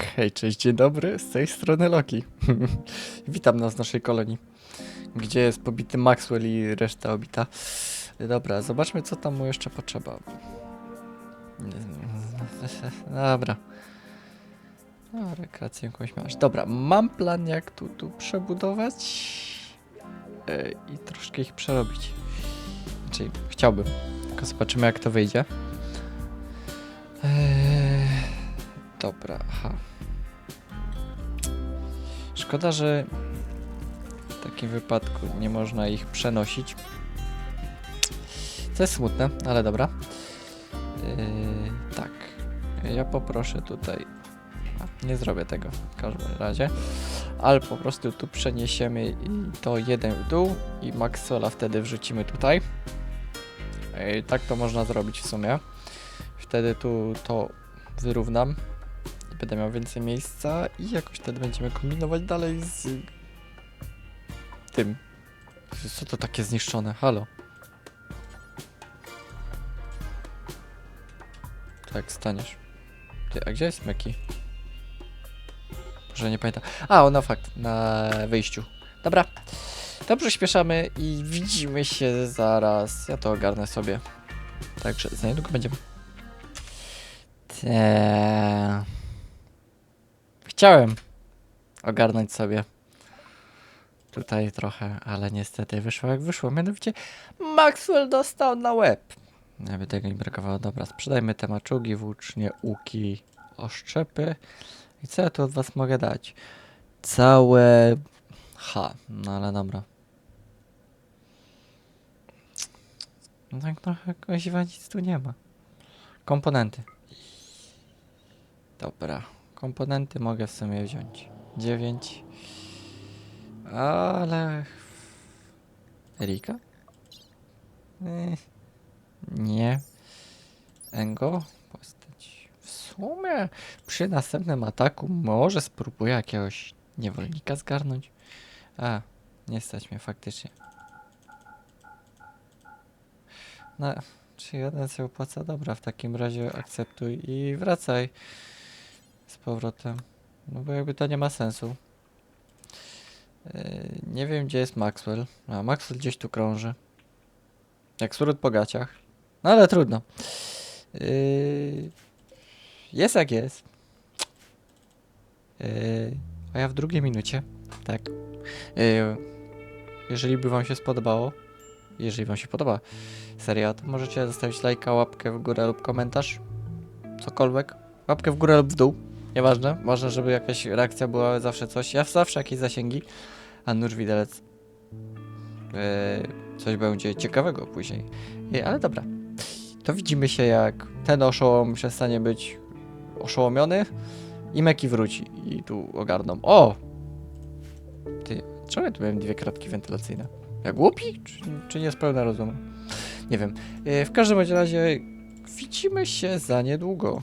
Hej, cześć, dzień dobry, z tej strony Loki. Witam nas w naszej kolonii, gdzie jest pobity Maxwell i reszta obita. Dobra, zobaczmy co tam mu jeszcze potrzeba. Dobra. No, rekreację jakąś masz. Dobra, mam plan jak tu, tu przebudować e, i troszkę ich przerobić. Znaczy, chciałbym, tylko zobaczymy jak to wyjdzie. Eee, dobra, aha. Szkoda, że w takim wypadku nie można ich przenosić. Co jest smutne, ale dobra. Yy, tak. Ja poproszę tutaj. A, nie zrobię tego w każdym razie. Ale po prostu tu przeniesiemy to jeden w dół i Maxwella wtedy wrzucimy tutaj. Yy, tak to można zrobić w sumie. Wtedy tu to wyrównam będę miał więcej miejsca i jakoś wtedy będziemy kombinować dalej z tym. Co to takie zniszczone? Halo. Tak, staniesz. Ty, a gdzie jest Meki? Może nie pamiętam. A, ona fakt, na wyjściu. Dobra. To przyspieszamy i widzimy się zaraz. Ja to ogarnę sobie. Także za niedługo będziemy. Te... Chciałem ogarnąć sobie tutaj trochę, ale niestety wyszło jak wyszło. Mianowicie Maxwell dostał na łeb. Jakby tego mi brakowało. Dobra, sprzedajmy te maczugi, włócznie, łuki, oszczepy. I co ja tu od was mogę dać? Całe... Ha, no ale dobra. No tak trochę koziwa nic tu nie ma. Komponenty. Dobra, komponenty mogę w sumie wziąć. 9. Ale... Erika? Nie. Engo? Postać. W sumie przy następnym ataku może spróbuję jakiegoś niewolnika zgarnąć. A, nie stać mnie faktycznie. No, czy jeden się opłaca? Dobra, w takim razie akceptuj i wracaj powrotem. No bo jakby to nie ma sensu. Yy, nie wiem gdzie jest Maxwell. A Maxwell gdzieś tu krąży. Jak surut po gaciach. No ale trudno. Yy, jest jak jest. Yy, a ja w drugiej minucie. Tak. Jeżeli by wam się spodobało, jeżeli wam się podoba seria, to możecie zostawić lajka, łapkę w górę lub komentarz. Cokolwiek. Łapkę w górę lub w dół. Nieważne. Ważne, żeby jakaś reakcja była zawsze coś. Ja zawsze jakieś zasięgi. A nóż widelec. Yy, coś będzie ciekawego później. Yy, ale dobra. To widzimy się jak ten oszołom przestanie być oszołomiony i Meki wróci i tu ogarną. O! Ty, czemu ja tu miałem dwie kratki wentylacyjne? Jak głupi? Czy, czy nie spełna rozumu? Nie wiem. Yy, w każdym razie widzimy się za niedługo.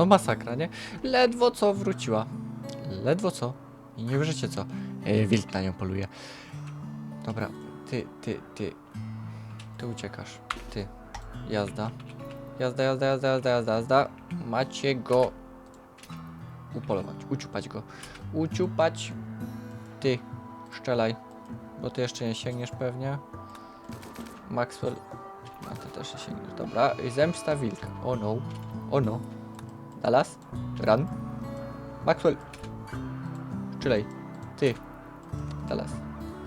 No masakra, nie? Ledwo co wróciła. Ledwo co. I nie wierzycie co. Yy, wilk na nią poluje. Dobra, ty, ty, ty. Ty uciekasz. Ty. Jazda. Jazda, jazda, jazda, jazda, jazda, jazda. Macie go upolować, uciupać go. Uciupać. Ty, szczelaj. Bo ty jeszcze nie sięgniesz pewnie. Maxwell. A ty też nie sięgniesz. Dobra, zemsta wilka. O no. O no. Dallas. Run. Maxwell. Strzelaj. Ty. Dallas.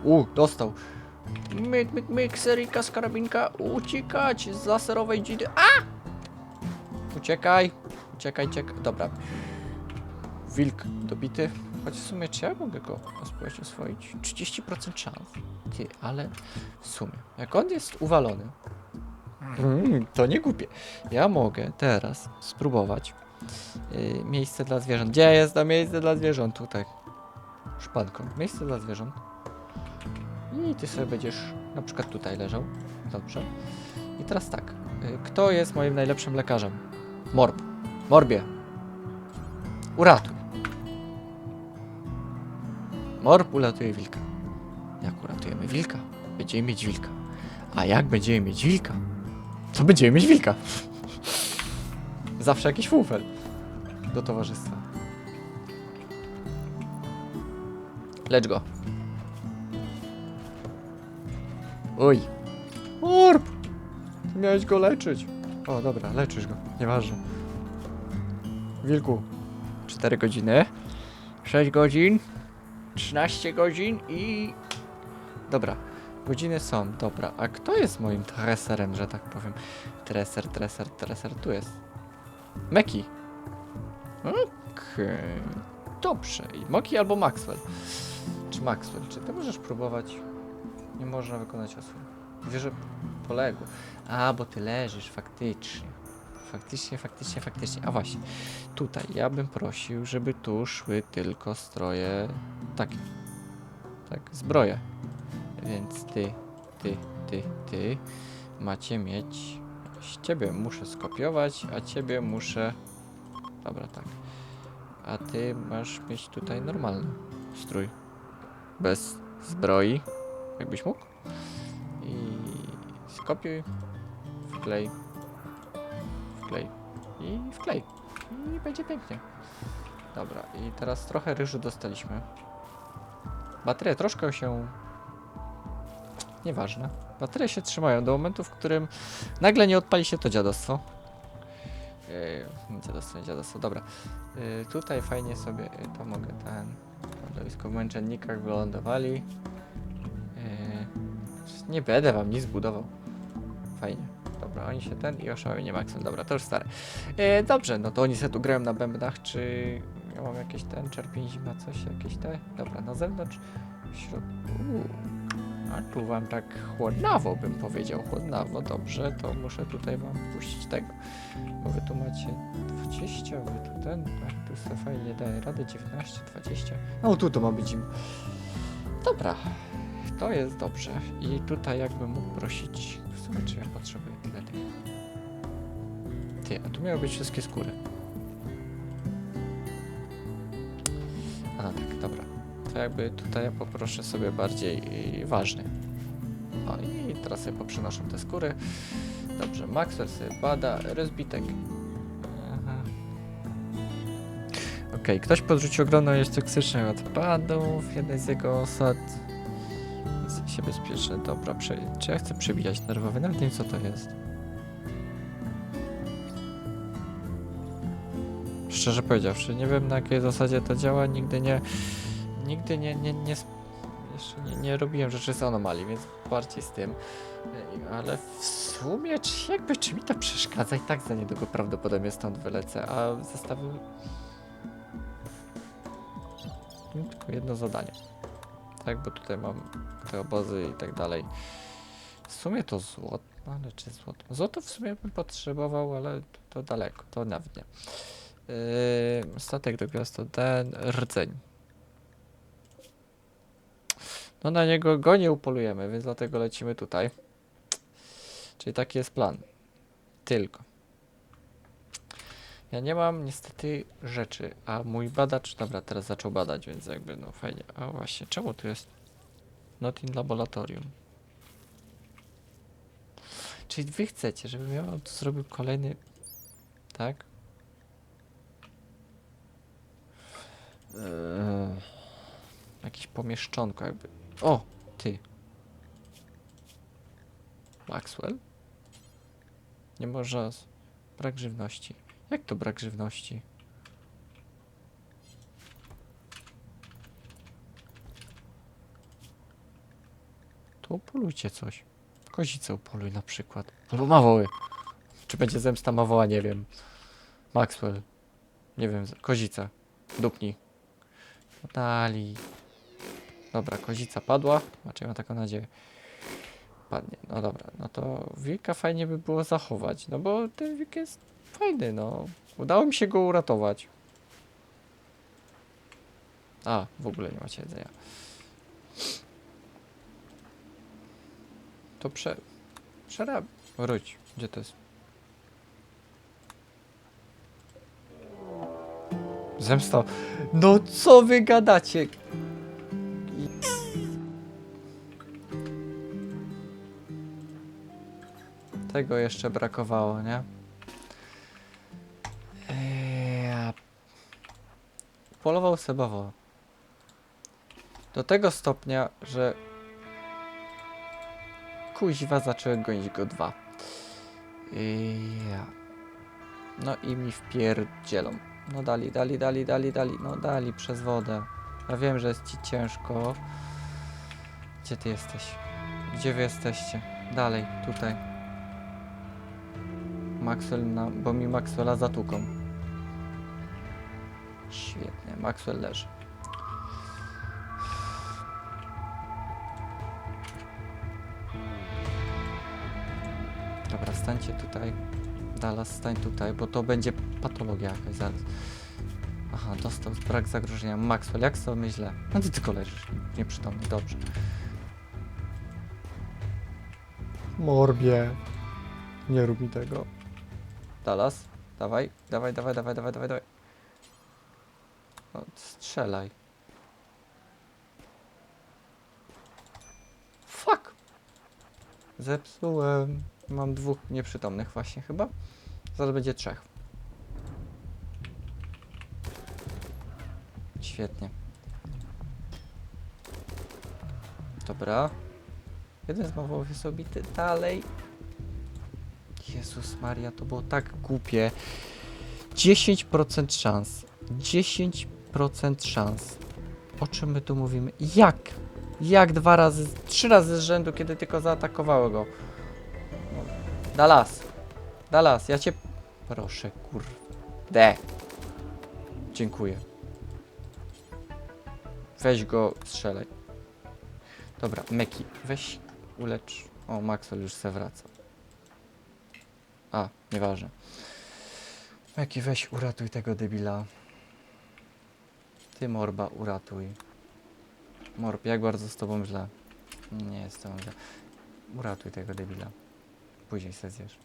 U, dostał. Myk, myk, myk, serika z karabinka. Uciekać z laserowej dzidy. A! Uciekaj. Uciekaj, uciekaj. Dobra. Wilk dobity. Choć w sumie czy ja mogę go spróbować oswoić? 30% szans. Ty, ale w sumie, jak on jest uwalony, mm, to nie głupie. Ja mogę teraz spróbować yy, miejsce dla zwierząt. Gdzie jest to miejsce dla zwierząt? Tutaj. Szpanką. Miejsce dla zwierząt. I ty sobie będziesz na przykład tutaj leżał. Dobrze. I teraz tak. y, Kto jest moim najlepszym lekarzem? Morb. Morbie. Uratuj. Morb ulatuje wilka. Jak uratujemy wilka? Będziemy mieć wilka. A jak będziemy mieć wilka? To będziemy mieć wilka. Zawsze jakiś fufel do towarzystwa. Lecz go. Oj. Orb! Ty miałeś go leczyć. O, dobra, leczysz go. Nieważne. Wilku. 4 godziny. 6 godzin. 13 godzin i... Dobra. Godziny są, dobra. A kto jest moim treserem, że tak powiem? Treser, treser, treser. Tu jest. Meki. Okej. Dobrze. I Moki albo Maxwell. Czy Maxwell? Czy ty możesz próbować? Nie można wykonać osób. Wiesz, że poległo. A, bo ty leżysz, faktycznie. Faktycznie, faktycznie, faktycznie. A właśnie, tutaj ja bym prosił, żeby tu szły tylko stroje takie. Tak, zbroje. Więc ty, ty, ty, ty macie mieć. Ciebie muszę skopiować, a ciebie muszę. Dobra, tak. A ty masz mieć tutaj normalny strój. Bez zbroi. Jakbyś mógł. I skopiuj, wklej, wklej i wklej. I będzie pięknie. Dobra, i teraz trochę ryżu dostaliśmy. Baterie troszkę się... Nieważne. Baterie się trzymają do momentu, w którym nagle nie odpali się to dziadostwo. Yy, dziadostwo, nie dziadostwo, dobra. Yy, tutaj fajnie sobie, yy, to mogę ten... Lądowisko w męczennikach wylądowali. Yy, nie będę wam nic budował. Fajnie. Dobra, oni się ten i oszałamienie Maxem. Dobra, to już stare. E, dobrze, no to oni sobie tu grają na bębnach, czy ja mam jakieś ten, czerpień zima, coś, jakieś te? Dobra, na zewnątrz, w środku. Uuu. A tu wam tak chłodnawo bym powiedział, chłodnawo, dobrze, to muszę tutaj wam puścić tego. Bo wy tu macie 20, wy tu ten, a tu sobie fajnie daje radę, 19, 20. No tu to ma być zima. Dobra, to jest dobrze. I tutaj jakbym mógł prosić, w sumie czy ja potrzebuję tyle tych. Ty, a tu miały być wszystkie skóry. Jakby tutaj ja poproszę sobie bardziej ważny. O i teraz sobie poprzenoszę te skóry. Dobrze, Maxwell sobie bada, rozbitek. Okej, ktoś podrzucił ogromną ilość toksycznych odpadów, jeden z jego osad jest się bezpieczny. Dobra, prze... czy ja chcę przebijać nerwowy? Nawet nie wiem co to jest. Szczerze powiedziawszy, nie wiem na jakiej zasadzie to działa, nigdy nie, nigdy nie, nie, nie, jeszcze nie, nie robiłem rzeczy z anomalii, więc bardziej z tym. Ej, Ale w sumie, czy jakby, czy mi to przeszkadza i tak za niedługo prawdopodobnie stąd wylecę, a zestawy... Mm, Tylko jedno zadanie. Tak, bo tutaj mam te obozy i tak dalej. W sumie to złoto, ale czy złoto? Złoto w sumie bym potrzebował, ale to, to daleko, to nawet nie. Yy, statek do gwiazd to ten rdzeń. No na niego go nie upolujemy, więc dlatego lecimy tutaj. Czyli taki jest plan. Tylko. Ja nie mam niestety rzeczy, a mój badacz, dobra, teraz zaczął badać, więc jakby no fajnie. A właśnie, czemu tu jest not in laboratorium? Czyli wy chcecie, żebym ja tu zrobił kolejny, tak? Eee, jakieś pomieszczonko jakby. O, ty. Maxwell? Nie można. z- Brak żywności. Jak to brak żywności? To upolujcie coś. Kozicę upoluj na przykład. Albo mawoły. Czy będzie zemsta mawoła, nie wiem. Maxwell. Nie wiem, kozica. Dupnij. Dali. Dobra, kozica padła. Znaczy mam taką nadzieję. Padnie. No dobra, no to wilka fajnie by było zachować. No bo ten wilk jest fajny, no. Udało mi się go uratować. A, w ogóle nie macie jedzenia. To prze... Przerab... Wróć. Gdzie to jest? Zemsta. No co wy gadacie? Tego jeszcze brakowało, nie? Eee, Polował sebowo. Do tego stopnia, że kuźwa zacząłem gonić go dwa. Ja. No i mi wpierdzielą. No dali, dali, dali, dali, dali. No dali przez wodę. Ja wiem, że jest ci ciężko. Gdzie ty jesteś? Gdzie wy jesteście? Dalej, tutaj. Maxwell, na, bo mi Maxwella zatłuką. Świetnie, Maxwell leży. Dobra, stańcie tutaj. Dallas, stań tutaj, bo to będzie patologia jakaś zaraz. Aha, dostał brak zagrożenia. Maxwell, jak sobie myślę? No ty tylko leżysz, nieprzytomny, dobrze. Morbie. Nie rób mi tego. Dallas, dawaj, dawaj, dawaj, dawaj, dawaj, dawaj, dawaj. No, strzelaj. Fuck! Zepsułem. Mam dwóch nieprzytomnych właśnie chyba. Zaraz będzie trzech. Świetnie. Dobra. Jeden z mawów jest obity. Dalej. Jezus Maria, to było tak głupie. 10% szans. 10% szans. O czym my tu mówimy? Jak? Jak dwa razy, trzy razy z rzędu, kiedy tylko zaatakowało go? Dallas. Dallas, ja cię proszę, kurde. Dziękuję. Weź go, strzelaj. Dobra, Meki, weź ulecz. O, Maxwell już se wraca. A, nieważne. Meki, weź uratuj tego debila. Ty, Morba, uratuj. Morb, jak bardzo z tobą źle. Nie jest to źle. Uratuj tego debila. Później se zjesz.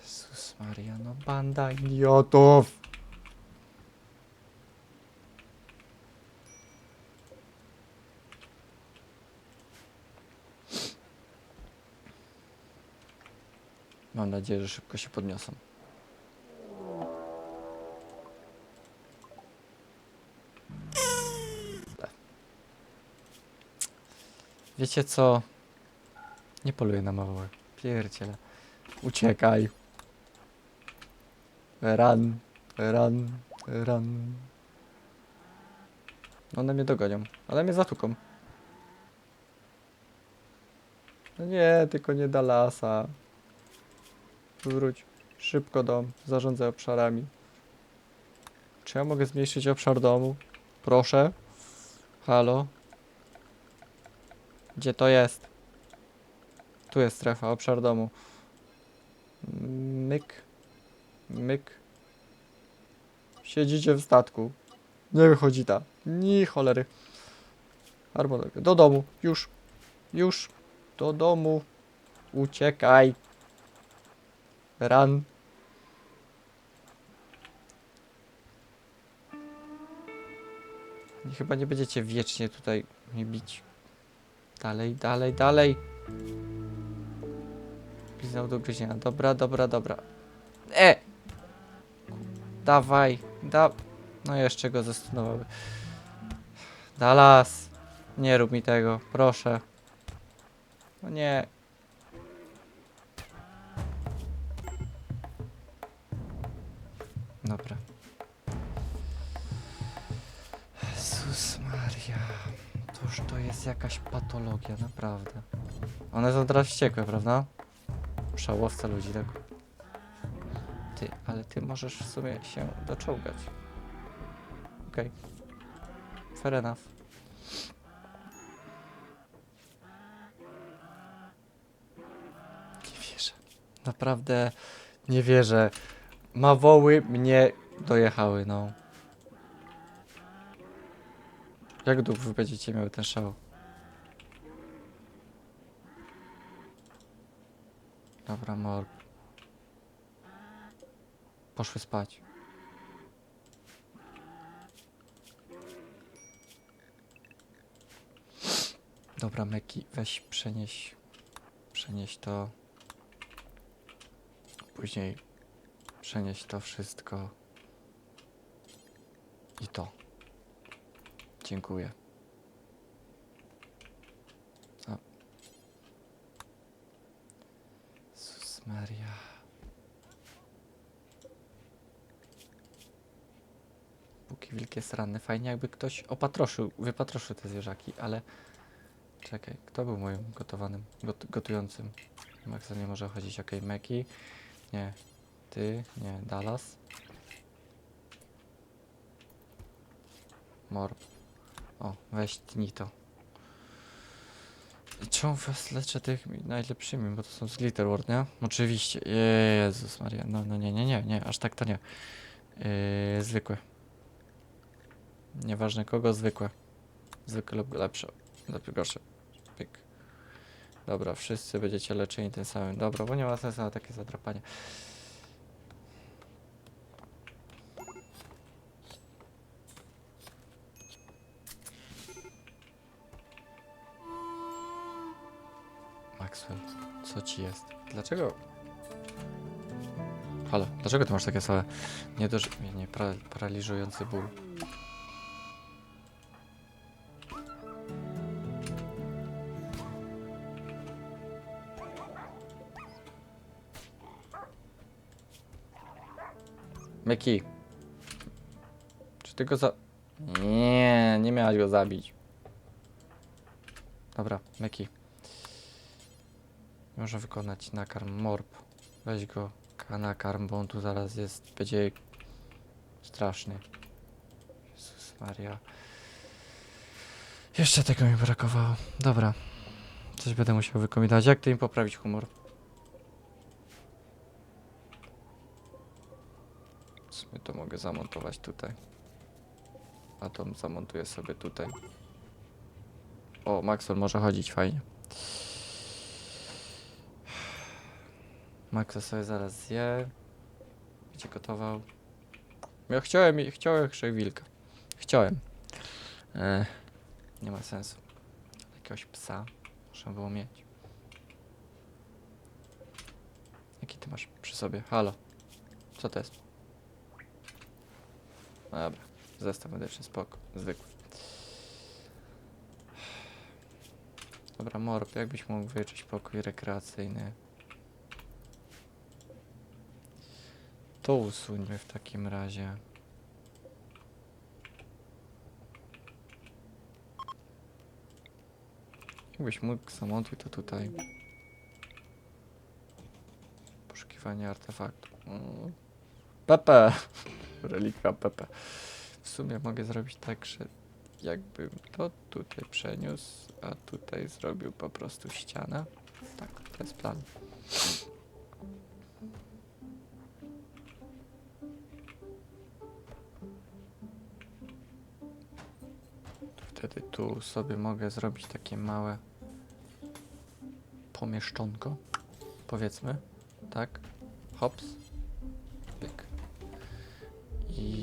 Jezus Maria, no banda idiotów. Mam nadzieję, że szybko się podniosą. Wiecie co? Nie poluję na małe. Pierdziele. Uciekaj. Run, run, run. One mnie dogonią. One mnie zatuką. No nie, tylko nie Dallasa. Wróć. Szybko dom. Zarządzaj obszarami. Czy ja mogę zmniejszyć obszar domu? Proszę. Halo? Gdzie to jest? Tu jest strefa, obszar domu. Myk. Myk. Siedzicie w statku. Nie wychodzi ta. Ni cholery. Harmonogram. Do domu. Już. Już. Do domu. Uciekaj. Run. Chyba nie będziecie wiecznie tutaj mnie bić. Dalej, dalej, dalej. Liznął do gryzienia. Dobra, dobra, dobra. E! Dawaj, da... No jeszcze go zastunowały. Dallas! Nie rób mi tego, proszę. No nie. Dobra. Jezus Maria. Toż to jest jakaś patologia, naprawdę. One są teraz wściekłe, prawda? Szałowca ludzi, tak? Ty, ale ty możesz w sumie się doczołgać. Okej. Fair enough. Nie wierzę. Naprawdę nie wierzę. Mawoły mnie dojechały, no. Jak długo wy będziecie miały ten szał? Dobra, morg. Poszły spać. Dobra, Meki, weź przenieś. Przenieś to. Później przenieś to wszystko. I to. Dziękuję. O. Jezus Maria. Póki wilk jest ranny, fajnie jakby ktoś opatroszył, wypatroszył te zwierzaki, ale czekaj, kto był moim gotowanym, got, gotującym? Maxa nie może chodzić, okej, Meki, nie, ty, nie, Dallas. Morb. O, weź tnij to. Czemu was leczę tych najlepszymi, bo to są z Glitterward, nie? Oczywiście. Jezus Maria. No, no nie, nie, nie, nie, aż tak to nie. Yy, zwykłe. Nieważne kogo, zwykłe. Zwykłe lub lepsze. Lepiej gorsze. Pyk. Dobra, wszyscy będziecie leczeni tym samym. Dobra, bo nie ma sensu na takie zadrapanie. Maxwell, co ci jest? Dlaczego? Halo, dlaczego ty masz takie same nie, doż... nie, nie pra... paraliżujący ból? Meki. Czy ty go za... Nie, nie miałaś go zabić. Dobra, Meki. Może wykonać nakarm morb. Weź go ka- nakarm, bo on tu zaraz jest, będzie straszny. Jezus Maria. Jeszcze tego mi brakowało. Dobra. Coś będę musiał wykombinować. Jak ty im poprawić humor? W sumie to mogę zamontować tutaj. A to zamontuję sobie tutaj. O, Maxwell może chodzić fajnie. Maxa sobie zaraz zje. Będzie gotował. Ja chciałem, i- chciałem jeszcze wilka. Chciałem. E, nie ma sensu. Jakiegoś psa można było mieć. Jaki ty masz przy sobie? Halo. Co to jest? Dobra. Zestaw medyczny, spoko. Zwykły. Dobra, Morb, jakbyś mógł wyczyć pokój rekreacyjny? To usuńmy w takim razie. Jakbyś mógł zamontuj to tutaj. Poszukiwanie artefaktu. Mm. Pepe! Relikwia Pepe. W sumie mogę zrobić tak, że jakbym to tutaj przeniósł, a tutaj zrobił po prostu ścianę. Tak, to jest plan. Wtedy tu sobie mogę zrobić takie małe pomieszczonko. Powiedzmy. Tak. Hops. Pyk. I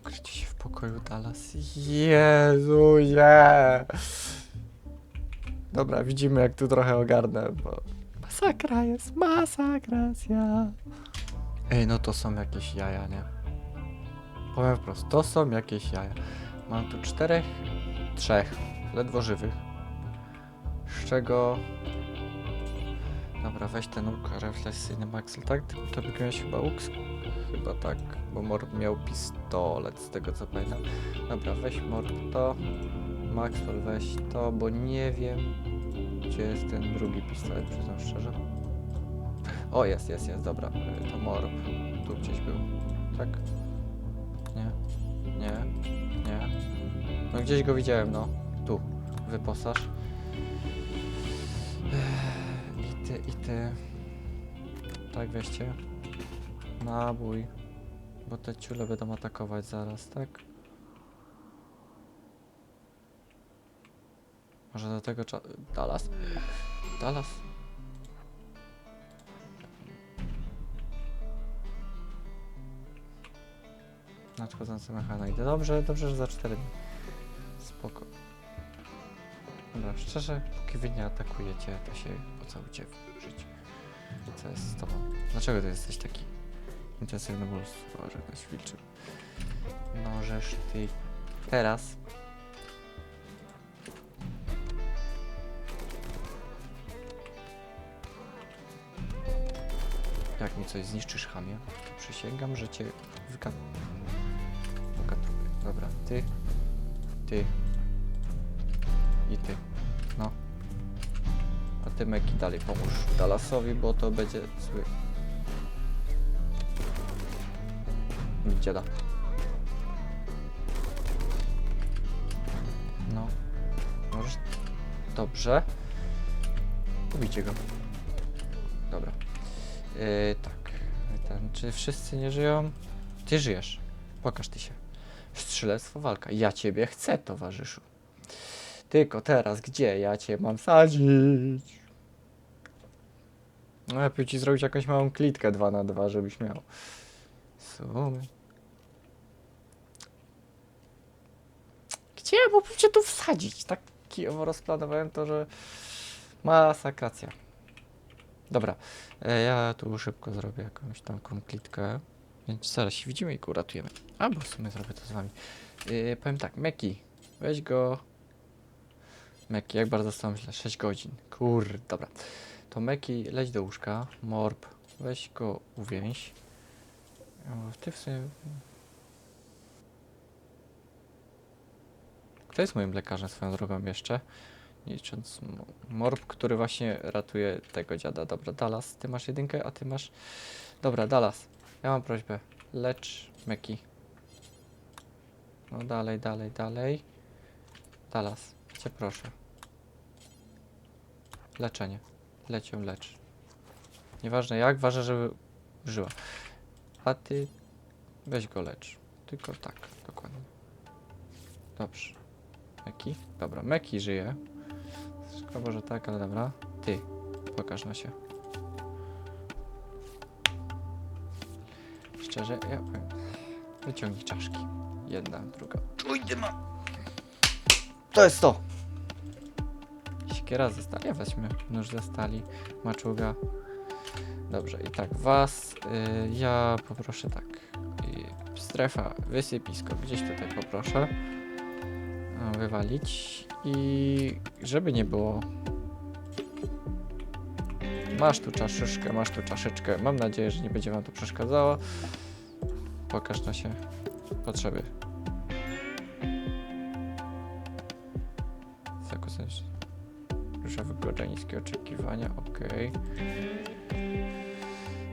ukrycie się w pokoju Dallas. Jezu, nie. Dobra, widzimy jak tu trochę ogarnę, bo masakra jest, masakracja. Ej, no to są jakieś jaja, nie? Powiem wprost, to są jakieś jaja. Mam tu czterech, trzech, ledwo żywych. Z czego... Dobra, weź ten łuk refleksyjny Maxel, tak? Ty to wygrałeś chyba łuk? Chyba tak, bo Mord miał pistolet, z tego co pamiętam. Dobra, weź Mord to. Maxwell weź to, bo nie wiem, gdzie jest ten drugi pistolet, przyznam szczerze. O, jest, jest, jest, dobra. To Morb. Tu gdzieś był. Tak? Nie. Nie. No gdzieś go widziałem, no. Tu. Wyposaż. I ty, i ty. Tak, weźcie. Nabój. Bo te ciule będą atakować zaraz, tak? Może do tego cza... Dallas? Dallas? Nadchodzący mechanoid. Dobrze, dobrze, że za 4 dni. Spoko. Dobra, szczerze, póki wy nie atakujecie, to się pocałujcie w życiu. Co jest z tobą? Dlaczego ty jesteś taki intensywny ból? Boże, goś wilczył. No, żeż ty... Teraz... Jak mi coś zniszczysz, chamie, przysięgam, że cię wykatuję. Dobra, ty... Ty... I ty. No. A ty, Meki, dalej pomóż Dallasowi, bo to będzie zły. Dziada. No. Możesz... Dobrze. Ubijcie go. Dobra. Yy, tak. Ten, czy wszyscy nie żyją? Ty żyjesz. Pokaż ty się. Strzelectwo walka. Ja ciebie chcę, towarzyszu. Tylko teraz, gdzie ja cię mam sadzić? No, lepiej ci zrobić jakąś małą klitkę 2 na 2 żebyś miał. W sumie. Gdzie ja mógłbym cię tu wsadzić? Tak kijowo rozplanowałem to, że masakracja. Dobra, e, ja tu szybko zrobię jakąś tam klitkę. Więc zaraz się widzimy i go uratujemy. Albo w sumie zrobię to z wami. Yy, powiem tak, Meki, weź go Meki, jak bardzo stałem źle? 6 godzin. Kur, dobra. To Meki, leć do łóżka. Morb, weź go uwięź. Ty w sumie... Kto jest moim lekarzem swoją drogą jeszcze? Licząc Mo- Morb, który właśnie ratuje tego dziada. Dobra, Dallas, ty masz jedynkę, a ty masz... Dobra, Dallas, ja mam prośbę. Lecz Meki. No dalej, dalej, dalej. Dallas, cię proszę. Leczenie. Leć ją, lecz. Nieważne jak, ważne, żeby żyła. A ty weź go lecz. Tylko tak, dokładnie. Dobrze. Meki? Dobra, Meki żyje. Szkoda, może tak, ale dobra. Ty, pokaż na się. Szczerze, ja powiem. Wyciągnij czaszki. Jedna, druga. Ujdzie ma! To jest to! Siekiera ze stali, ja weźmy nóż ze stali, maczuga. Dobrze, i tak was, y, ja poproszę tak. Y, strefa, wysypisko, gdzieś tutaj poproszę. A, wywalić i żeby nie było. Masz tu czaszeczkę, masz tu czaszeczkę. Mam nadzieję, że nie będzie wam to przeszkadzało. Pokaż na się potrzeby. Zakusać. Proszę wygoda niskie oczekiwania, okej.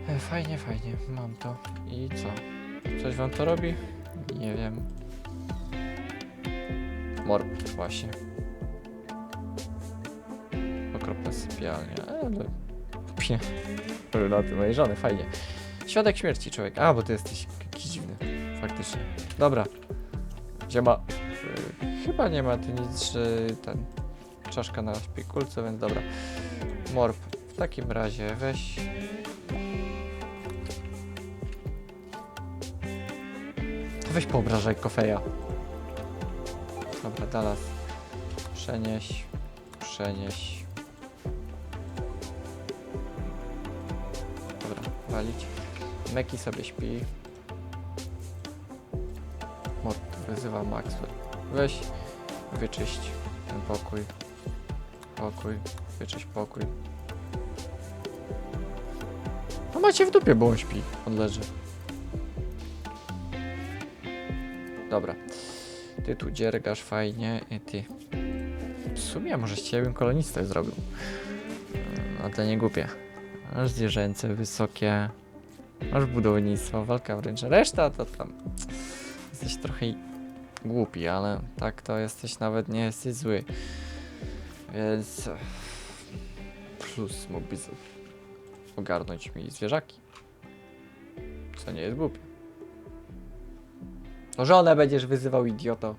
E, Fajnie, fajnie, mam to. I co? Coś wam to robi? Nie wiem. Morb, właśnie. Okropna sypialnia, ale... Pie. Na tym mojej żony, fajnie. Świadek śmierci, człowiek. A, bo ty jesteś jakiś dziwny. Faktycznie. Dobra. Gdzie ma... Y, chyba nie ma tu nic, że ten... Czaszka na szpikulce, więc dobra. Morb. W takim razie weź... To weź poobrażaj kofeja. Dobra, Dallas. Przenieś. Przenieś. Dobra, walić. Meki sobie śpi. Wyzywa Maxwell. Weź, wyczyść ten pokój. Pokój, wyczyść pokój. No macie w dupie, bo on śpi. On leży. Dobra. Ty tu dziergasz fajnie i ty. W sumie może z ciebie bym kolonistę zrobił. No to nie głupie. Masz zwierzęce wysokie. Masz budownictwo, walka wręcz. Reszta to tam. Jesteś trochę głupi, ale tak to jesteś nawet nie jesteś zły. Więc plus mógłbyś z- ogarnąć mi zwierzaki. Co nie jest głupie. No żonę będziesz wyzywał, idioto.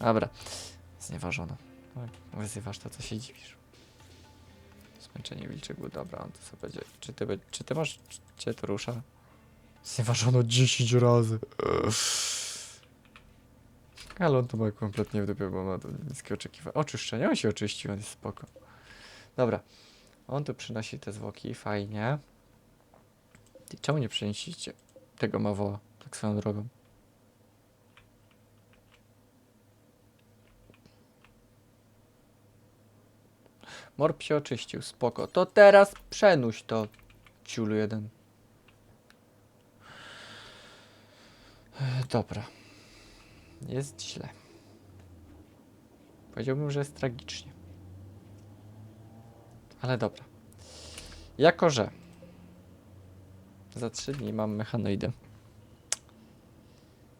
Dobra, znieważono. Tak, Wyzywasz to, co się dziwisz. Zmęczenie wilczego, dobra, on to sobie będzie. Czy ty, czy ty masz. czy Cię to rusza? Znieważono 10 razy. Ale on to ma kompletnie w dupie, bo ma niskie oczekiwania. Oczyszczenie, on się oczyścił, on jest spoko. Dobra. On tu przynosi te zwłoki, fajnie. Ty, czemu nie przeniesiecie tego mawoła, tak swoją drogą? Morb się oczyścił, spoko. To teraz przenuś to, ciulu jeden. Dobra. Jest źle. Powiedziałbym, że jest tragicznie. Ale dobra. Jako, że za trzy dni mam mechanoidy,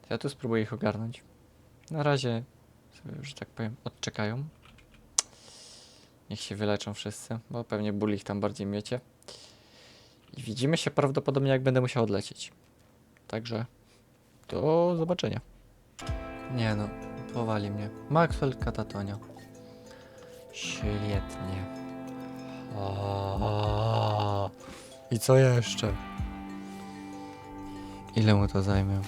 to ja tu spróbuję ich ogarnąć. Na razie sobie, że tak powiem, odczekają. Niech się wyleczą wszyscy, bo pewnie ból ich tam bardziej miecie. I widzimy się prawdopodobnie, jak będę musiał odlecieć. Także do zobaczenia. Nie no, powali mnie. Maxwell Katatonia. Świetnie. O, I co jeszcze? Ile mu to zajmie?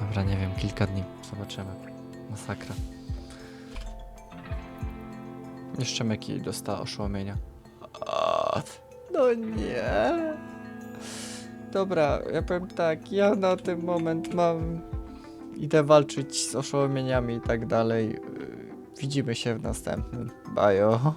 Dobra, nie wiem, kilka dni. Zobaczymy. Masakra. Jeszcze Meki dostała oszołomienia. No nie. Dobra, ja powiem tak, ja na ten moment mam... Idę walczyć z oszołomieniami i tak dalej. Yy, Widzimy się w następnym. Bajo.